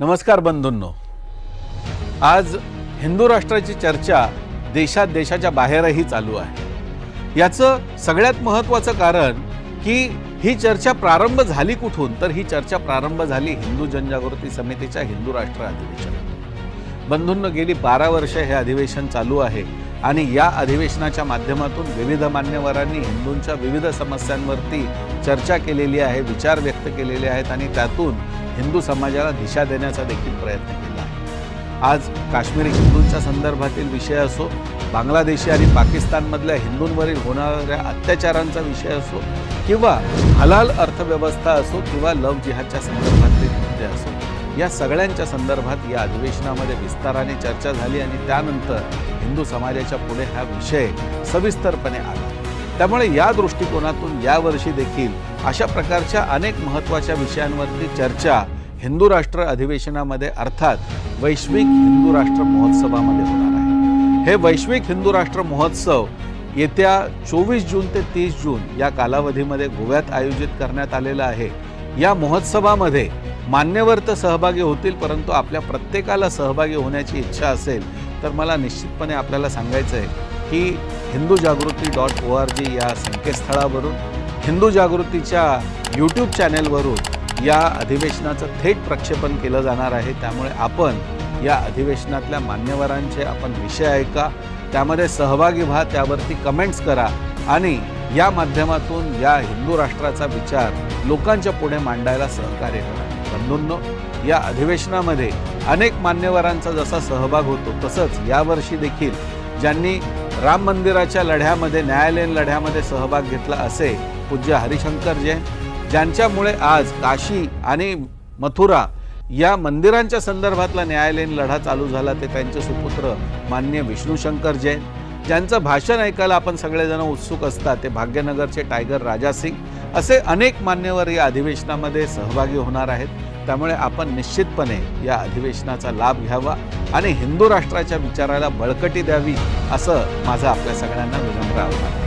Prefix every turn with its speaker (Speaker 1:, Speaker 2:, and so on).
Speaker 1: नमस्कार बंधूंनो. आज हिंदू राष्ट्राची चर्चा देशात देशाच्या बाहेरही चालू आहे. याचं सगळ्यात महत्त्वाचं कारण की ही चर्चा प्रारंभ झाली कुठून? तर ही चर्चा प्रारंभ झाली हिंदू जनजागृती समितीच्या हिंदू राष्ट्र अधिवेशनात. बंधूंनो गेली बारा वर्ष हे अधिवेशन चालू आहे आणि या अधिवेशनाच्या माध्यमातून विविध मान्यवरांनी हिंदूंच्या विविध समस्यांवरती चर्चा केलेली आहे विचार व्यक्त केलेले आहेत आणि त्यातून हिंदू समाजाला दिशा देण्याचा देखील प्रयत्न केला आज काश्मीरी हिंदूंच्या संदर्भातील विषय असो बांगलादेशी आणि पाकिस्तानमधल्या हिंदूंवरील होणाऱ्या अत्याचारांचा विषय असो किंवा हलाल अर्थव्यवस्था असो किंवा लव जिहादच्या संदर्भातले मुद्दे असो या सगळ्यांच्या संदर्भात या अधिवेशनामध्ये विस्ताराने चर्चा झाली आणि त्यानंतर हिंदू समाजाच्या पुढे हा विषय सविस्तरपणे आला. त्यामुळे या दृष्टिकोनातून यावर्षी देखील अशा प्रकारच्या अनेक महत्त्वाच्या विषयांवरती चर्चा हिंदू राष्ट्र अधिवेशनामध्ये अर्थात वैश्विक हिंदू राष्ट्र महोत्सवामध्ये होणार आहे. हे वैश्विक हिंदू राष्ट्र महोत्सव येत्या चोवीस जून ते तीस जून या कालावधीमध्ये गोव्यात आयोजित करण्यात आलेलं आहे. या महोत्सवामध्ये मान्यवर तर सहभागी होतील परंतु आपल्या प्रत्येकाला सहभागी होण्याची इच्छा असेल तर मला निश्चितपणे आपल्याला सांगायचं आहे की Hindu Jagruti dot O R G या संकेतस्थळावरून हिंदू जागृतीच्या यूट्यूब चॅनेलवरून या अधिवेशनाचं थेट प्रक्षेपण केलं जाणार आहे. त्यामुळे आपण या अधिवेशनातल्या मान्यवरांचे आपण विषय ऐका त्यामध्ये सहभागी व्हा त्यावरती कमेंट्स करा आणि या माध्यमातून या हिंदू राष्ट्राचा विचार लोकांच्या पुढे मांडायला सहकार्य करा. बंधूंनो या अधिवेशनामध्ये अनेक मान्यवरांचा जसा सहभाग होतो तसंच यावर्षी देखील ज्यांनी राम मंदिराच्या लढ्यामध्ये न्यायालयीन लढ्यामध्ये सहभाग घेतला असे पूज्य हरिशंकर जैन ज्यांच्यामुळे आज काशी आणि मथुरा या मंदिरांच्या संदर्भातला न्यायालयीन लढा चालू झाला ते त्यांचे सुपुत्र मान्य विष्णूशंकर जैन ज्यांचं भाषण ऐकायला आपण सगळेजण उत्सुक असतात ते भाग्यनगरचे टायगर राजा सिंग असे अनेक मान्यवर या अधिवेशनामध्ये सहभागी होणार आहेत. त्यामुळे आपण निश्चितपणे या अधिवेशनाचा लाभ घ्यावा आणि हिंदू राष्ट्राच्या विचाराला बळकटी द्यावी असं माझं आपल्या सगळ्यांना विनम्र आव्हान.